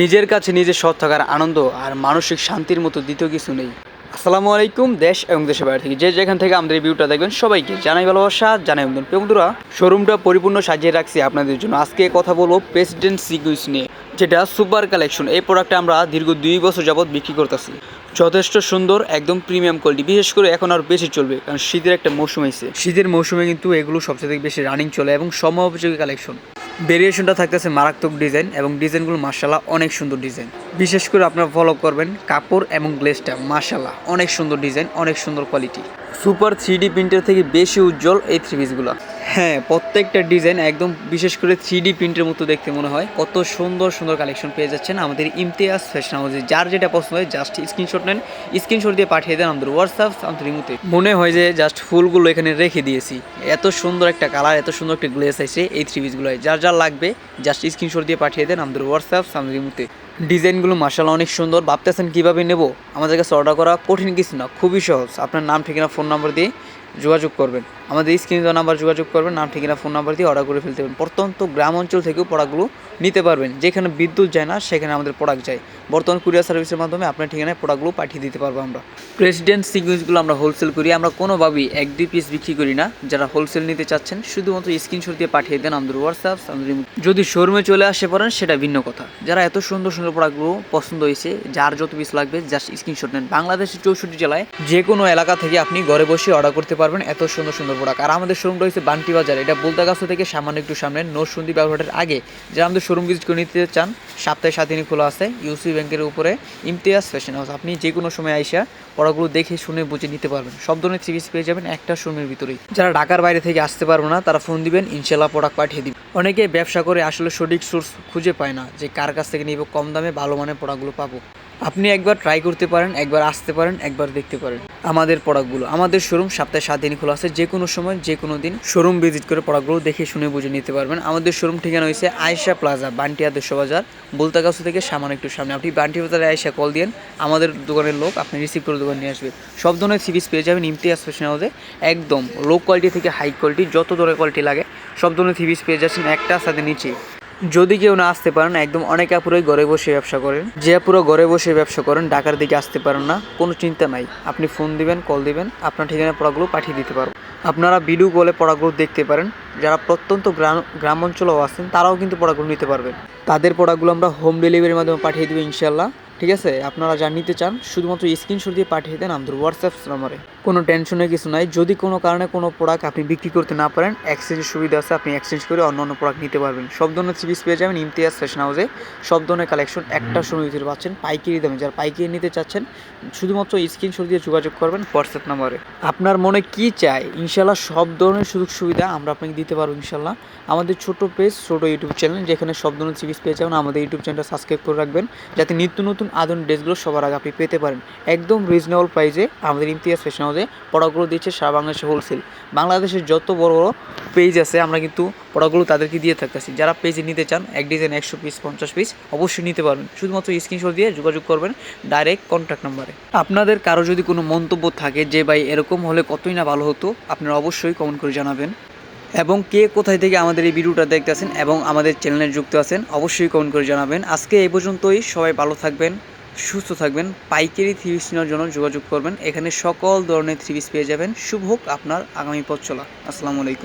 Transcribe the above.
নিজের কাছে নিজে সৎ থাকার আনন্দ আর মানসিক শান্তির মতো দ্বিতীয় কিছু নেই। আসসালামু আলাইকুম, দেশ এবং দেশের বাইরে থেকে যে যেখান থেকে আমাদের ভিউটা দেখবেন সবাইকে জানাই ভালোবাসা, জানাই অভিনন্দন। বন্ধুরা, শোরুমটা পরিপূর্ণ সাজিয়ে রাখছি আপনাদের জন্য। আজকে কথা বলব প্রেসিডেন্ট সিকুইন্স নিয়ে, যেটা সুপার কালেকশন। এই প্রোডাক্টটা আমরা দীর্ঘ দুই বছর যাবৎ বিক্রি করতেছি। যথেষ্ট সুন্দর, একদম প্রিমিয়াম কোয়ালিটি বিশেষ করে এখন আর বেশি চলবে, কারণ শীতের একটা মৌসুম হয়েছে শীতের মৌসুমে কিন্তু এগুলো সবচেয়ে বেশি রানিং চলে এবং সময় উপযোগী কালেকশন। ভেরিয়েশনটা থাকতেছে মারাত্মক ডিজাইন এবং ডিজাইনগুলো মার্শাল্লাহ অনেক সুন্দর ডিজাইন বিশেষ করে আপনারা ফলো করবেন কাপড় এবং গ্লেসটা মার্শাল্লাহ অনেক সুন্দর ডিজাইন অনেক সুন্দর কোয়ালিটি সুপার থ্রি ডি প্রিন্টের থেকে বেশি উজ্জ্বল এই থ্রি পিসগুলো হ্যাঁ প্রত্যেকটা ডিজাইন একদম বিশেষ করে থ্রি ডি প্রিন্টের মতো দেখতে মনে হয়। কত সুন্দর সুন্দর কালেকশন পেয়ে যাচ্ছেন আমাদের ইমতিয়াজ ফ্যাশন হাউসে যার যেটা পছন্দ হয় জাস্ট স্ক্রিনশট নেন স্ক্রিনশট দিয়ে পাঠিয়ে দেন আমাদের হোয়াটসঅ্যাপ আমাদের রিমুতে মনে হয় যে জাস্ট ফুলগুলো এখানে রেখে দিয়েছি। এত সুন্দর একটা কালার এত সুন্দর একটা গ্লেস আছে এই থ্রি পিসগুলো যার যার লাগবে জাস্ট স্ক্রিনশট দিয়ে পাঠিয়ে দেন আমাদের হোয়াটসঅ্যাপ আমাদের রিমুতে ডিজাইনগুলো মার্শাল অনেক সুন্দর। ভাবতেছেন কীভাবে নেব? আমাদের কাছে অর্ডার করা কঠিন কিছু না, খুবই সহজ। আপনার নাম, ঠিকানা ফোন নাম্বার দিয়ে যোগাযোগ করবেন। আমাদের স্ক্রিন দেওয়া নাম্বার যোগাযোগ করবেন, নাম, ঠিকানা, ফোন নাম্বার দিয়ে অর্ডার করে ফেলতে পারবেন। প্রত্যন্ত গ্রাম অঞ্চল থেকেও প্রোডাক্টগুলো নিতে পারবেন। যেখানে বিদ্যুৎ যায় না, সেখানে আমাদের প্রোডাক্ট যায়। বর্তমান কুরিয়ার সার্ভিসের মাধ্যমে আপনার ঠিকানায় প্রোডাক্টগুলো পাঠিয়ে দিতে পারব আমরা। প্রেসিডেন্ট সিকুয়েন্সগুলো আমরা হোলসেল করি। আমরা কোনোভাবেই এক, দুই পিস বিক্রি করি না। যারা হোলসেল নিতে চাচ্ছেন, শুধুমাত্র স্ক্রিনশট দিয়ে পাঠিয়ে দেন আমাদের হোয়াটসঅ্যাপ আমাদের যদি শোরুমে চলে আসে পারেন, সেটা ভিন্ন কথা। যারা এত সুন্দর সুন্দর প্রোডাক্টগুলো পছন্দ হয়েছে, যার যত পিস লাগবে জাস্ট স্ক্রিনশট নেন। বাংলাদেশের চৌষট্টি জেলায় যে কোনো এলাকা থেকে আপনি ঘরে বসে অর্ডার করতে পারবেন এত সুন্দর সুন্দর প্রোডাক্ট আর আমাদের শোরুমটা হচ্ছে বান্টি বাজার। এটা বলতাগাছা থেকে সামান্য একটু সামনে নরসুন্দি ব্যবহারের আগে। যারা আমাদের শোরুম ভিজিট করে নিতে চান, সপ্তাহে সাত দিনই খোলা আছে ইউসি ব্যাংকের উপরে ইমতিয়াজ ফ্যাশন হাউস আপনি যে কোনো সময় আইসা পড়াগুলো দেখে, শুনে, বুঝে নিতে পারবেন। সব ধরনের থ্রি পেয়ে যাবেন একটা শোরুমের ভিতরেই। যারা ঢাকার বাইরে থেকে আসতে পারব না, তারা ফোন দিবেন ইনশাল্লাহ প্রোডাক্ট পাঠিয়ে দিবেন। অনেকে ব্যবসা করে আসলে সঠিক সোর্স খুঁজে পায় না যে কার কাছ থেকে নিব, কম দামে ভালো মানের প্রোডাক্টগুলো পাবো। আপনি একবার ট্রাই করতে পারেন, একবার আসতে পারেন, একবার দেখতে পারেন। আমাদের প্রোডাক্টগুলো আমাদের শোরুম সপ্তাহে সাত দিন খোলা আছে যে কোনো সময় যে কোনো দিন শোরুম ভিজিট করে প্রোডাক্টগুলো দেখে শুনে বুঝে নিতে পারবেন। আমাদের শোরুম ঠিকানা হয়েছে আয়সা প্লাজা বান্টিয়া দেড়শো বাজার বলতাগাছু থেকে সামান্য একটু সামনে। আপনি বান্টি বাজারে আয়সা কল দিন আমাদের দোকানের লোক আপনি রিসিভ করে দোকান নিয়ে আসবে। সব ধরনের সিরিজ পেয়ে যাবেন ইমতিয়াজ ফ্যাশন হাউসে একদম লো কোয়ালিটি থেকে হাই কোয়ালিটি যত ধরনের কোয়ালিটি লাগে, সব ধরনের সিরিজ পেয়ে যাচ্ছেন একটা সাথে নিচে। যদি কেউ না আসতে পারেন, একদম অনেক আপুরাই ঘরে বসে ব্যবসা করেন। যে আপুরা ঘরে বসে ব্যবসা করেন, ঢাকার দিকে আসতে পারেন না, কোনো চিন্তা নাই। আপনি ফোন দিবেন কল দিবেন, আপনার ঠিকানা পড়াগুলো পাঠিয়ে দিতে পারব। আপনারা ভিডিও কলে পড়াগুলো দেখতে পারেন। যারা প্রত্যন্ত গ্রাম গ্রাম অঞ্চলেও আছেন, তারাও কিন্তু পড়াগুলো নিতে পারবেন। তাদের পড়াগুলো আমরা হোম ডেলিভারির মাধ্যমে পাঠিয়ে দেবো ইনশাল্লাহ ঠিক আছে? আপনারা যা নিতে চান, শুধুমাত্র স্ক্রিনশট দিয়ে পাঠিয়ে দেন আমাদের হোয়াটসঅ্যাপ নম্বরে কোনো টেনশনের কিছু নাই। যদি কোনো কারণে কোনো প্রোডাক্ট আপনি বিক্রি করতে না পারেন এক্সচেঞ্জের সুবিধা আছে, আপনি এক্সচেঞ্জ করে অন্য অন্য প্রোডাক্ট নিতে পারবেন। সব ধরনের সিরিজ পেয়ে যাবেন ইমতিয়াজ ফ্যাশন হাউসে সব ধরনের কালেকশন একটা সময় ভিতরে পাচ্ছেন, পাইকারি দামে। যারা পাইকারি নিতে চাচ্ছেন, শুধুমাত্র স্ক্রিনশট দিয়ে যোগাযোগ করবেন হোয়াটসঅ্যাপ নাম্বারে আপনার মনে কি চাই? ইনশাল্লাহ সব ধরনের সুযোগ সুবিধা আমরা আপনাকে দিতে পারব ইনশাল্লাহ আমাদের ছোট পেজ ছোট ইউটিউব চ্যানেল যেখানে সব ধরনের সিরিজ পেয়ে যাবেন, আমাদের ইউটিউব চ্যানেলটা সাবস্ক্রাইব করে রাখবেন, যাতে নিত্য নতুন আধুনিক ড্রেসগুলো সবার আগে আপনি পেতে পারেন। একদম রিজনেবল প্রাইসে আমাদের ইমতিয়াজ ফ্যাশন হাউসে প্রোডাক্টগুলো দিচ্ছে সারা বাংলাদেশে হোলসেল। বাংলাদেশের যত বড় বড় পেজ আছে, আমরা কিন্তু প্রোডাক্টগুলো তাদেরকে দিয়ে থাকতেছি। যারা পেজে নিতে চান, এক ডিজাইন একশো পিস পঞ্চাশ পিস অবশ্যই নিতে পারবেন। শুধুমাত্র স্ক্রিনশট দিয়ে যোগাযোগ করবেন ডাইরেক্ট কন্ট্যাক্ট নাম্বারে আপনাদের কারও যদি কোনো মন্তব্য থাকে যে, ভাই, এরকম হলে কতই না ভালো হতো? আপনারা অবশ্যই কমেন্ট করে জানাবেন। এবং কে কোথায় থেকে আমাদের এই ভিডিওটা দেখতেছেন এবং আমাদের চ্যানেলে যুক্ত আছেন, অবশ্যই কমেন্ট করে জানাবেন। আজকে এই পর্যন্তই। সবাই ভালো থাকবেন। সুস্থ থাকবেন, পাইকারি থ্রি পিস নেওয়ার জন্য যোগাযোগ করবেন। এখানে সকল ধরনের থ্রি পিস পেয়ে যাবেন। শুভ হোক আপনার আগামী পথ চলা আসসালামু আলাইকুম।